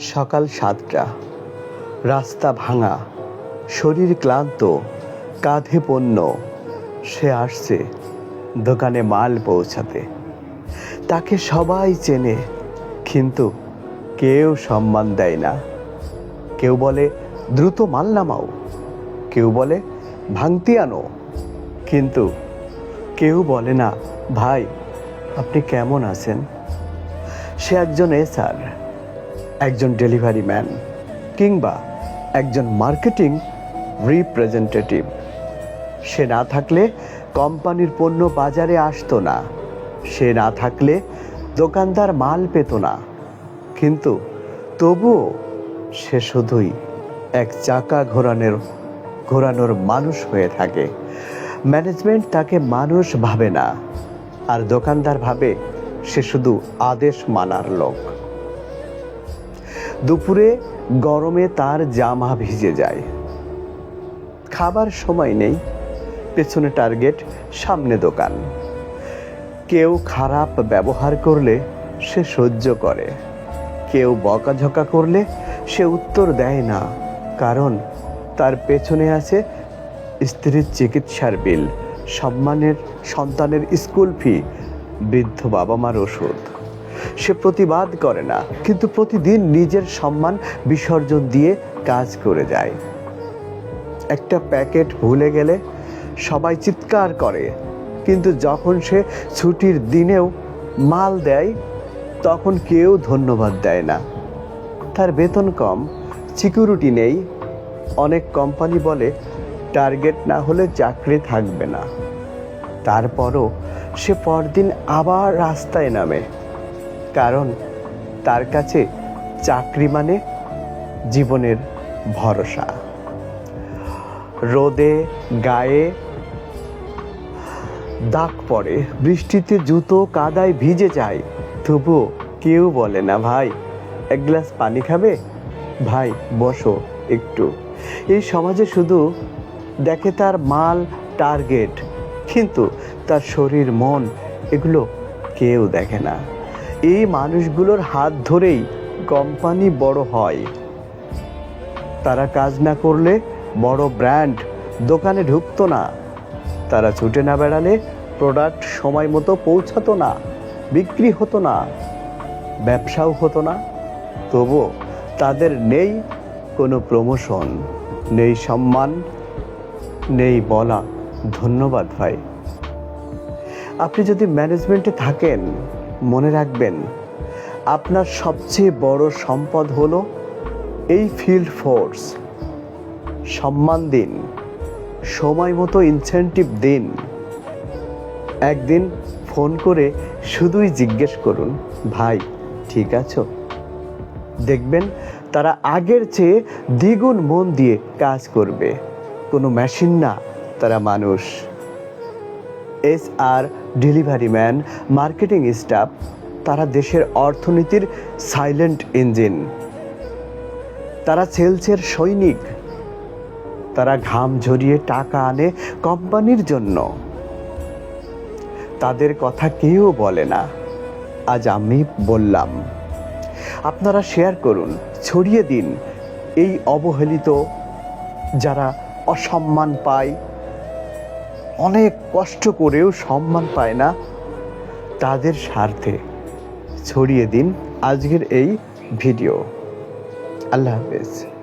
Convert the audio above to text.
সকাল সাতটা। রাস্তা ভাঙা, শরীর ক্লান্ত, কাঁধে পণ্য। সে আসছে দোকানে মাল পৌঁছাতে। তাকে সবাই চেনে, কিন্তু কেউ সম্মান দেয় না। কেউ বলে, দ্রুত মাল নামাও। কেউ বলে, ভাঙতি আনো। কিন্তু কেউ বলে না, ভাই, আপনি কেমন আছেন? সে একজন এসআর। একজন ডেলিভারি ম্যান কিংবা একজন মার্কেটিং রিপ্রেজেন্টেটিভ। সে না থাকলে কোম্পানির পণ্য বাজারে আসতো না। সে না থাকলে দোকানদার মাল পেত না। কিন্তু তবুও সে শুধুই এক চাকা ঘোরানোর ঘোরানোর মানুষ হয়ে থাকে। ম্যানেজমেন্ট তাকে মানুষ ভাবে না। আর দোকানদার ভাবে সে শুধু আদেশ মানার লোক। দুপুরে গরমে তার জামা ভিজে যায়। খাবার সময় নেই, পেছনে টার্গেট, সামনে দোকান। কেউ খারাপ ব্যবহার করলে সে সহ্য করে। কেউ বকাঝকা করলে সে উত্তর দেয় না, কারণ তার পেছনে আছে স্ত্রীর চিকিৎসার বিল, সম্মানের, সন্তানের স্কুল ফি, বৃদ্ধ বাবা মার ওষুধ। সে প্রতিবাদ করে না, কিন্তু প্রতিদিন নিজের সম্মান বিসর্জন দিয়ে কাজ করে যায়। একটা প্যাকেট ভুলে গেলে সবাই চিৎকার করে, কিন্তু যখন সে ছুটির দিনেও মাল দেয়, তখন কেউ ধন্যবাদ দেয় না। তার বেতন কম, সিকিউরিটি নেই। অনেক কোম্পানি বলে, টার্গেট না হলে চাকরি থাকবে না। তারপরও সে পরদিন আবার রাস্তায় নামে। কারণ তার কাছে চাকরি মানে জীবনের ভরসা। রোদে, গায়ে দাগ পড়ে, বৃষ্টিতে জুতো কাদায় ভিজে যায়। তবুও কেউ বলে না, ভাই, এক গ্লাস পানি খাবে? ভাই, বসো একটু। এই সমাজে শুধু দেখে তার মাল টার্গেট, কিন্তু তার শরীর, মন, এগুলো কেউ দেখে না। এই মানুষগুলোর হাত ধরেই কোম্পানি বড় হয়। তারা কাজ না করলে বড় ব্র্যান্ড দোকানে ঢুকতো না। তারা ছুটে না বেড়ালে প্রোডাক্ট সময় মতো পৌঁছাতো না, বিক্রি হতো না, ব্যবসাও হতো না। তবুও তাদের নেই কোনো প্রমোশন, নেই সম্মান, নেই বলা। ধন্যবাদ ভাই। আপনি যদি ম্যানেজমেন্টে থাকেন মনে রাখবেন, আপনার সবচেয়ে বড় সম্পদ হলো এই ফিল্ড ফোর্স সম্মান দিন, সময় মতো ইনসেন্টিভ দিন। একদিন ফোন করে শুধুই জিজ্ঞেস করুন, ভাই, ঠিক আছো? দেখবেন তারা আগের চেয়ে দ্বিগুণ মন দিয়ে কাজ করবে। কোনো মেশিন না, তারা মানুষ। S R delivery man, marketing staff, তারা দেশের অর্থনীতির সাইলেন্ট ইঞ্জিন। তারা সেলসের সৈনিক। তারা ঘাম ঝরিয়ে টাকা আনে কোম্পানির জন্য। তাদের কথা কেউ বলে না। আজ আমি বললাম, আপনারা শেয়ার করুন, ছড়িয়ে দিন। এই অবহেলিত যারা অসম্মান পায় অনেক কষ্ট করেও সম্মান পায় না। তাদের স্বার্থে ছড়িয়ে দিন আজকের এই ভিডিও। আল্লাহ হাফেজ।